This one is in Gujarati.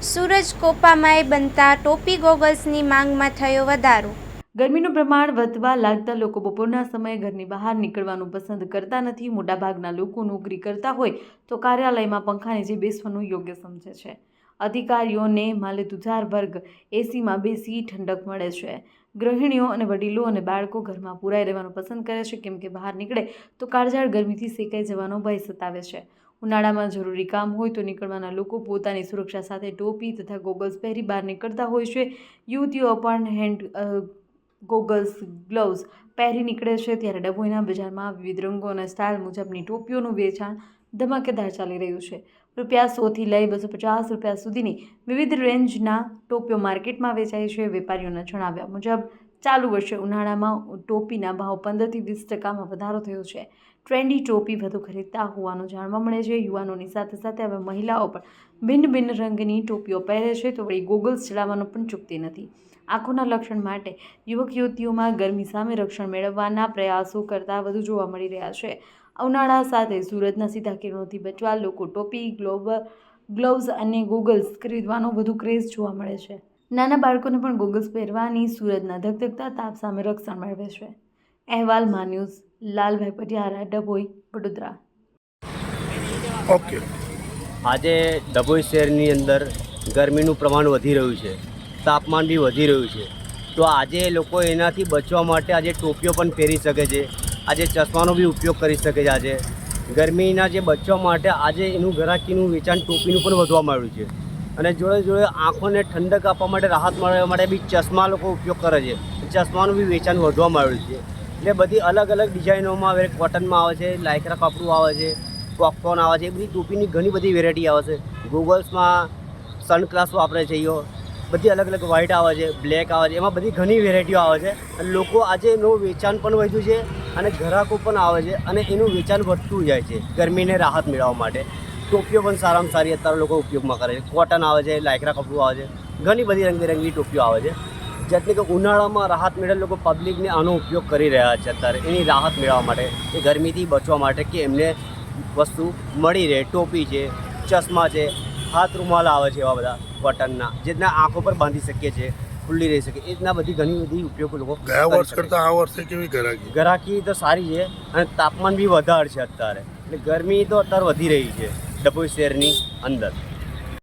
સૂરજ કોપામાય બનતા ટોપી ગોગલ્સની માંગમાં થયો વધારો. ગરમીનું પ્રમાણ વધવા લાગતા લોકો બપોરના સમયે ઘરની બહાર નીકળવાનું પસંદ કરતા નથી. મોટાભાગના લોકો નોકરી કરતા હોય તો કાર્યાલયમાં પંખા જે બેસવાનું યોગ્ય સમજે છે. અધિકારીઓને માલેતુજાર વર્ગ એસીમાં બેસી ઠંડક મળે છે. ગૃહિણીઓ અને વડીલો અને બાળકો ઘરમાં પુરાઈ રહેવાનું પસંદ કરે છે. કેમ કે બહાર નીકળે તો કાળઝાળ ગરમીથી સેકાઈ જવાનો ભય સતાવે છે. ઉનાળામાં જરૂરી કામ હોય તો નીકળવાના લોકો પોતાની સુરક્ષા સાથે ટોપી તથા ગોગલ્સ પહેરી બહાર નીકળતા હોય છે. યુવતીઓ પણ હેન્ડ ગોગલ્સ, ગ્લવ્સ પહેરી નીકળે છે. ત્યારે ડભોઈના બજારમાં વિવિધ રંગો અને સ્ટાઇલ મુજબની ટોપીઓનું વેચાણ ધમાકેદાર ચાલી રહ્યું છે. રૂપિયા સોથી લઈ બસો પચાસ રૂપિયા સુધીની વિવિધ રેન્જના ટોપીઓ માર્કેટમાં વેચાય છે. વેપારીઓના જણાવ્યા મુજબ, ચાલુ વર્ષે ઉનાળામાં ટોપીના ભાવ પંદરથી વીસ ટકામાં વધારો થયો છે. ટ્રેન્ડી ટોપી વધુ ખરીદતા હોવાનું જાણવા મળે છે. યુવાનોની સાથે સાથે હવે મહિલાઓ પણ ભિન્ન ભિન્ન રંગની ટોપીઓ પહેરે છે તો વળી ગોગલ્સ ચડાવવાનું પણ ચૂકતી નથી. આંખોના લક્ષણ માટે યુવક યુવતીઓમાં ગરમી સામે રક્ષણ મેળવવાના પ્રયાસો કરતાં વધુ જોવા મળી રહ્યા છે. ઉનાળા સાથે સૂરજના સીધા કિરણોથી બચવા લોકો ટોપી ગ્લોવ ગ્લોવ્સ અને ગોગલ્સ ખરીદવાનો વધુ ક્રેઝ જોવા મળે છે. નાના બાળકોને પણ ગોગલ્સ પહેરવાની સૂરજના ધગધગતા તાપ સામે રક્ષણ મેળવે છે. અહેવાલ મા ન્યૂઝ લાલભાઈ પટિયારા ડભોઈ વડોદરા. ઓકે. આજે ડભોઈ શહેરની અંદર ગરમીનું પ્રમાણ વધી રહ્યું છે તાપમાન બી વધી રહ્યું છે. તો આજે લોકો એનાથી બચવા માટે આજે ટોપીઓ પણ પહેરી શકે છે. આજે ચશ્માનો બી ઉપયોગ કરી શકે છે આજે. ગરમીના જે બચવા માટે આજે એનું ઘરાકીનું વેચાણ ટોપીનું પણ વધવા માંડ્યું છે. અને જોડે જોડે આંખોને ઠંડક આપવા માટે, રાહત મળવા માટે બી ચશ્મા લોકો ઉપયોગ કરે છે. ચશ્માનું બી વેચાણ વધવા માંડ્યું છે. એટલે બધી અલગ અલગ ડિઝાઇનોમાં હવે કોટનમાં આવે છે લાયકરા કપડું આવે છે પોપકોર્ન આવે છે, એ બધી ટોપીની ઘણી બધી વેરાયટી આવે છે. ગૂગલ્સમાં સનગ્લાસ વાપરે છે ઈઓ બધી અલગ અલગ વ્હાઇટ આવે છે બ્લેક આવે છે, એમાં બધી ઘણી વેરાયટીઓ આવે છે. અને લોકો આજે એનું વેચાણ પણ વધ્યું છે. અને ગ્રાહકો પણ આવે છે અને એનું વેચાણ વધતું જાય છે ગરમીને રાહત મેળવવા માટે. ટોપીઓ પણ સારામાં સારી અત્યારે લોકો ઉપયોગમાં કરે છે. કોટન આવે છે, લાયકરા કપડું આવે છે, ઘણી બધી રંગબેરંગી ટોપીઓ આવે છે. જેટલી કે ઉનાળામાં રાહત મેળવે લોકો પબ્લિકને આનો ઉપયોગ કરી રહ્યા છે અત્યારે. એની રાહત મેળવવા માટે, એ ગરમીથી બચવા માટે કે એમને વસ્તુ મળી રહે. ટોપી છે, ચશ્મા છે હાથ રૂમાલ આવે છે એવા બધા કોટનના જેના આંખો પર બાંધી શકીએ છીએ. ખુલ્લી રહી શકે. એ રીતના બધી ઘણી બધી ઉપયોગો લોકો ગયા વર્ષ કરતાં આ વર્ષે કેવી ગરાકી? ગરાકી તો સારી છે અને તાપમાન બી વધારે છે અત્યારે. એટલે ગરમી તો અત્યારે વધી રહી છે ડભોઈ શહેરની અંદર.